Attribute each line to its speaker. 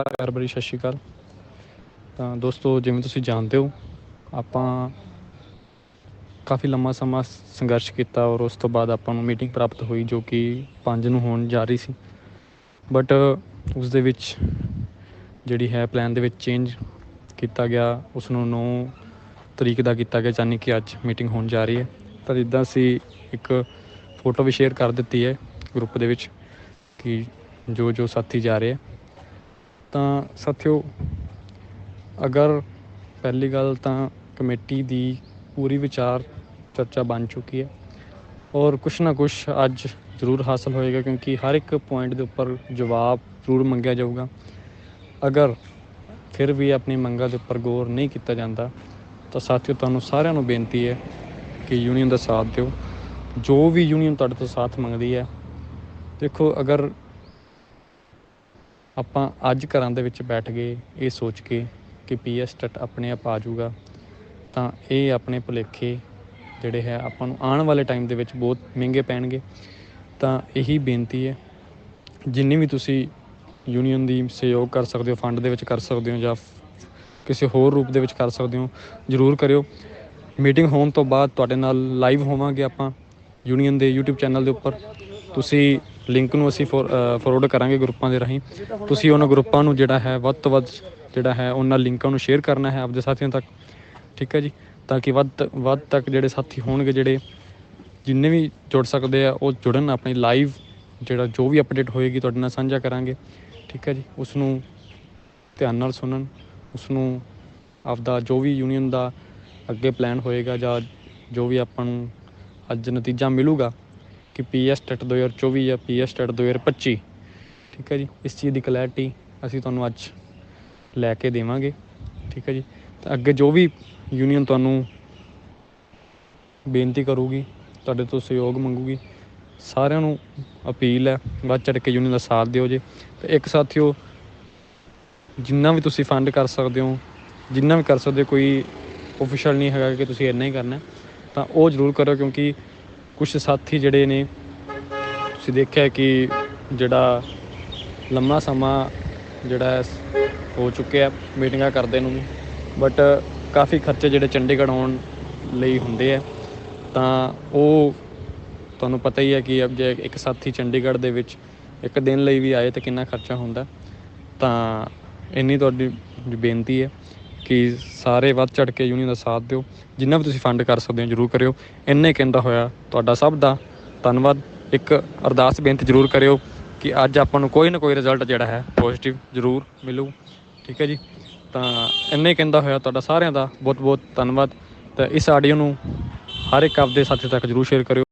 Speaker 1: ਪਿਆਰ ਭਰੀ ਸਤਿ ਸ਼੍ਰੀ ਅਕਾਲ। ਤਾਂ ਦੋਸਤੋ, ਜਿਵੇਂ ਤੁਸੀਂ ਜਾਣਦੇ ਹੋ, ਆਪਾਂ ਕਾਫੀ ਲੰਮਾ ਸਮਾਂ ਸੰਘਰਸ਼ ਕੀਤਾ ਔਰ ਉਸ ਤੋਂ ਬਾਅਦ ਆਪਾਂ ਨੂੰ ਮੀਟਿੰਗ ਪ੍ਰਾਪਤ ਹੋਈ ਜੋ ਕਿ 5 ਨੂੰ ਹੋਣ ਜਾ ਰਹੀ ਸੀ। ਬਟ ਉਸ ਦੇ ਵਿੱਚ ਜਿਹੜੀ ਹੈ ਪਲਾਨ ਦੇ ਵਿੱਚ ਚੇਂਜ ਕੀਤਾ ਗਿਆ, ਉਸ ਨੂੰ 9 ਤਰੀਕ ਦਾ ਕੀਤਾ ਗਿਆ, ਯਾਨੀ ਕਿ ਅੱਜ ਮੀਟਿੰਗ ਹੋਣ ਜਾ ਰਹੀ ਹੈ। ਤਾਂ ਜਿੱਦਾਂ ਅਸੀਂ ਇੱਕ ਫੋਟੋ ਵੀ ਸ਼ੇਅਰ ਕਰ ਦਿੱਤੀ ਹੈ ਗਰੁੱਪ ਦੇ ਵਿੱਚ ਕਿ ਜੋ ਜੋ ਸਾਥੀ ਜਾ ਰਹੇ ਹੈ। ਤਾਂ ਸਾਥੀਓ, ਅਗਰ ਪਹਿਲੀ ਗੱਲ ਤਾਂ ਕਮੇਟੀ ਦੀ ਪੂਰੀ ਵਿਚਾਰ ਚਰਚਾ ਬਣ ਚੁੱਕੀ ਹੈ ਔਰ ਕੁਛ ਨਾ ਕੁਛ ਅੱਜ ਜ਼ਰੂਰ ਹਾਸਲ ਹੋਏਗਾ ਕਿਉਂਕਿ ਹਰ ਇੱਕ ਪੁਆਇੰਟ ਦੇ ਉੱਪਰ ਜਵਾਬ ਜ਼ਰੂਰ ਮੰਗਿਆ ਜਾਊਗਾ। ਅਗਰ ਫਿਰ ਵੀ ਆਪਣੀ ਮੰਗਾਂ ਦੇ ਉੱਪਰ ਗੌਰ ਨਹੀਂ ਕੀਤਾ ਜਾਂਦਾ, ਤਾਂ ਸਾਥੀਓ ਤੁਹਾਨੂੰ ਸਾਰਿਆਂ ਨੂੰ ਬੇਨਤੀ ਹੈ ਕਿ ਯੂਨੀਅਨ ਦਾ ਸਾਥ ਦਿਓ। ਜੋ ਵੀ ਯੂਨੀਅਨ ਤੁਹਾਡੇ ਤੋਂ ਸਾਥ ਮੰਗਦੀ ਹੈ, ਦੇਖੋ ਅਗਰ ਆਪਾਂ ਅੱਜ ਘਰਾਂ ਦੇ ਵਿੱਚ ਬੈਠ ਗਏ ਇਹ ਸੋਚ ਕੇ ਕਿ ਪੀਐਸ ਟਟ ਆਪਣੇ ਆਪ ਆ ਜਾਊਗਾ, ਤਾਂ ਇਹ ਆਪਣੇ ਭੁਲੇਖੇ ਜਿਹੜੇ ਹੈ ਆਪਾਂ ਨੂੰ ਆਉਣ ਵਾਲੇ ਟਾਈਮ ਦੇ ਵਿੱਚ ਬਹੁਤ ਮਹਿੰਗੇ ਪੈਣਗੇ। ਤਾਂ ਇਹੀ ਬੇਨਤੀ ਹੈ, ਜਿੰਨੀ ਵੀ ਤੁਸੀਂ ਯੂਨੀਅਨ ਦੀ ਸਹਿਯੋਗ ਕਰ ਸਕਦੇ ਹੋ ਫੰਡ ਦੇ ਵਿੱਚ ਕਰ ਸਕਦੇ ਹੋ ਜਾਂ ਕਿਸੇ ਹੋਰ ਰੂਪ ਦੇ ਵਿੱਚ ਕਰ ਸਕਦੇ ਹੋ, ਜ਼ਰੂਰ ਕਰਿਓ। ਮੀਟਿੰਗ ਹੋਣ ਤੋਂ ਬਾਅਦ ਤੁਹਾਡੇ ਨਾਲ ਲਾਈਵ ਹੋਵਾਂਗੇ ਆਪਾਂ ਯੂਨੀਅਨ ਦੇ YouTube ਚੈਨਲ ਦੇ ਉੱਪਰ। ਤੁਸੀਂ ਲਿੰਕ ਨੂੰ ਅਸੀਂ ਫੋਰਵਰਡ ਕਰਾਂਗੇ ਗਰੁੱਪਾਂ ਦੇ ਰਾਹੀਂ। ਤੁਸੀਂ ਉਹਨਾਂ ਗਰੁੱਪਾਂ ਨੂੰ ਜਿਹੜਾ ਹੈ ਵੱਧ ਤੋਂ ਵੱਧ ਜਿਹੜਾ ਹੈ ਉਹਨਾਂ ਲਿੰਕਾਂ ਨੂੰ ਸ਼ੇਅਰ ਕਰਨਾ ਹੈ ਆਪਦੇ ਸਾਥੀਆਂ ਤੱਕ। ਠੀਕ ਹੈ ਜੀ? ਤਾਂ ਕਿ ਵੱਧ ਤ- ਵੱਧ ਤੱਕ ਜਿਹੜੇ ਸਾਥੀ ਹੋਣਗੇ ਜਿਹੜੇ ਜਿੰਨੇ ਵੀ ਜੁੜ ਸਕਦੇ ਆ, ਉਹ ਜੁੜਨ ਆਪਣੀ ਲਾਈਵ ਜਿਹੜਾ ਜੋ ਵੀ ਅਪਡੇਟ ਹੋਏਗੀ ਤੁਹਾਡੇ ਨਾਲ ਸਾਂਝਾ ਕਰਾਂਗੇ। ਠੀਕ ਹੈ ਜੀ? ਉਸ ਨੂੰ ਧਿਆਨ ਨਾਲ ਸੁਣਨ, ਉਸ ਨੂੰ ਆਪਦਾ ਜੋ ਵੀ ਯੂਨੀਅਨ ਦਾ ਅੱਗੇ ਪਲਾਨ ਹੋਏਗਾ ਜਾਂ ਜੋ ਵੀ ਆਪਾਂ ਨੂੰ ਅੱਜ ਨਤੀਜਾ ਮਿਲੂਗਾ ਕਿ ਪੀਐਸ ਟੈਟ 2024 ਜਾਂ ਪੀਐਸ ਟੈਟ 2025 ਠੀਕ ਹੈ ਜੀ? ਇਸ ਚੀਜ਼ ਦੀ ਕਲੈਰਿਟੀ ਅਸੀਂ ਤੁਹਾਨੂੰ ਅੱਜ ਲੈ ਕੇ ਦੇਵਾਂਗੇ। ਠੀਕ ਹੈ ਜੀ? ਤਾਂ ਅੱਗੇ ਜੋ ਵੀ ਯੂਨੀਅਨ ਤੁਹਾਨੂੰ ਬੇਨਤੀ ਕਰੂਗੀ ਤੁਹਾਡੇ ਤੋਂ ਸਹਿਯੋਗ ਮੰਗੂਗੀ ਸਾਰਿਆਂ ਨੂੰ ਅਪੀਲ ਹੈ ਵੱਧ ਚੜ ਕੇ ਯੂਨੀਅਨ ਦਾ ਸਾਥ ਦਿਓ ਜੇ। ਤੇ ਇੱਕ ਸਾਥੀਓ ਜਿੰਨਾ ਵੀ ਤੁਸੀਂ ਫੰਡ ਕਰ ਸਕਦੇ ਹੋ ਜਿੰਨਾ ਵੀ ਕਰ ਸਕਦੇ ਹੋ, ਕੋਈ ਆਫੀਸ਼ੀਅਲ ਨਹੀਂ ਹੈਗਾ ਕਿ ਤੁਸੀਂ ਇੰਨਾ ਹੀ ਕਰਨਾ ਤਾਂ ਉਹ ਜ਼ਰੂਰ ਕਰੋ ਕਿਉਂਕਿ ਕੁਝ ਸਾਥੀ ਜਿਹੜੇ ਨੇ, ਤੁਸੀਂ ਦੇਖਿਆ ਕਿ ਜਿਹੜਾ ਲੰਮਾ ਸਮਾਂ ਜਿਹੜਾ ਹੋ ਚੁੱਕਿਆ ਮੀਟਿੰਗਾਂ ਕਰਦੇ ਨੂੰ ਬਟ ਕਾਫੀ ਖਰਚੇ ਜਿਹੜੇ ਚੰਡੀਗੜ੍ਹ ਆਉਣ ਲਈ ਹੁੰਦੇ ਆ। ਤਾਂ ਉਹ ਤੁਹਾਨੂੰ ਪਤਾ ਹੀ ਹੈ ਕਿ ਅਬ ਜੇ ਇੱਕ ਸਾਥੀ ਚੰਡੀਗੜ੍ਹ ਦੇ ਵਿੱਚ ਇੱਕ ਦਿਨ ਲਈ ਵੀ ਆਏ ਤਾਂ ਕਿੰਨਾ ਖਰਚਾ ਹੁੰਦਾ। ਤਾਂ ਇੰਨੀ ਤੁਹਾਡੀ ਬੇਨਤੀ ਹੈ। ਕਿ ਸਾਰੇ ਵੱਧ ਚੜ ਕੇ ਯੂਨੀਅਨ ਦਾ ਸਾਥ ਦਿਓ, ਜਿੰਨਾ ਵੀ ਤੁਸੀਂ ਫੰਡ ਕਰ ਸਕਦੇ ਹੋ ਜਰੂਰ ਕਰਿਓ। ਇੰਨੇ ਕਹਿੰਦਾ ਹੋਇਆ ਤੁਹਾਡਾ ਸਭ ਦਾ ਧੰਨਵਾਦ। ਇੱਕ ਅਰਦਾਸ ਬੇਨਤੀ ਜਰੂਰ ਕਰਿਓ ਕਿ ਅੱਜ ਆਪਾਂ ਨੂੰ ਕੋਈ ਨਾ ਕੋਈ ਰਿਜ਼ਲਟ ਜਿਹੜਾ ਹੈ ਪੋਜ਼ਿਟਿਵ ਜਰੂਰ ਮਿਲੂ। ਠੀਕ ਹੈ ਜੀ? ਤਾਂ ਇੰਨੇ ਕਹਿੰਦਾ ਹੋਇਆ ਤੁਹਾਡਾ ਸਾਰਿਆਂ ਦਾ ਬਹੁਤ ਬਹੁਤ ਧੰਨਵਾਦ। ਤਾਂ ਇਸ ਆਡੀਓ ਨੂੰ ਹਰ ਇੱਕ ਆਪਦੇ ਸਾਥੀ ਤੱਕ ਜਰੂਰ ਸ਼ੇਅਰ ਕਰਿਓ।